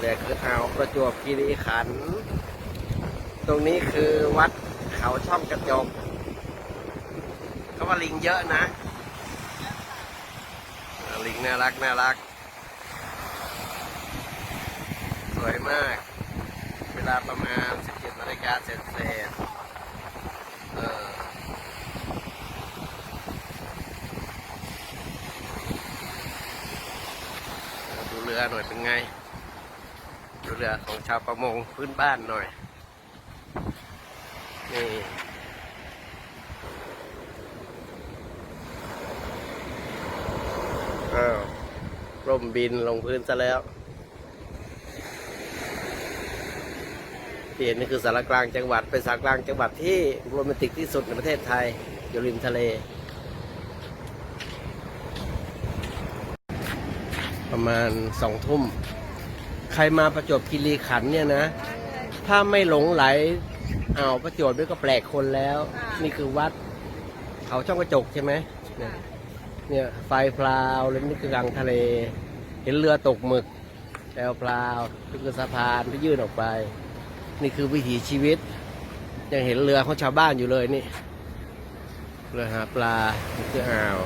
แหละคืออ่าวประจวบคีรีขันธ์ตรงนี้คือวัดเขาช่องกระจกเขาว่าลิงเยอะนะ ลิงน่ารักน่ารัก สวยมาก เวลาประมาณ 17นาฬิกาเสร็จเสร็จๆเออดูเรือหน่อยเป็นไง ดูเรือของชาวประมงพื้นบ้านหน่อย นี่อ้าวร่มบินลงพื้นซะแล้วที่เห็นนี่คือสารกลางจังหวัด เป็นสารกลางจังหวัดที่โรแมนติกที่สุดในประเทศไทย อยู่ริมทะเล ประมาณสองทุ่ม ใครมาประจวบคีรีขันธ์เนี่ยนะ ถ้าไม่หลงไหลอ่าวประจวบด้วยก็แปลกคนแล้ว นี่คือวัดเขาช่องกระจกใช่ไหมเนี่ยเนี่ยไฟพลาวแล้วนี่คือกลางทะเล เห็นเรือตกหมึกแอวพลาวนี่คือสะพานที่ยื่นออกไป นี่คือวิถีชีวิต ยังเห็นเรือของชาวบ้านอยู่เลยนี่เรือหาปลานี่คืออ่าว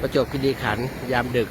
ประจวบคีรีขันธ์ยามดึก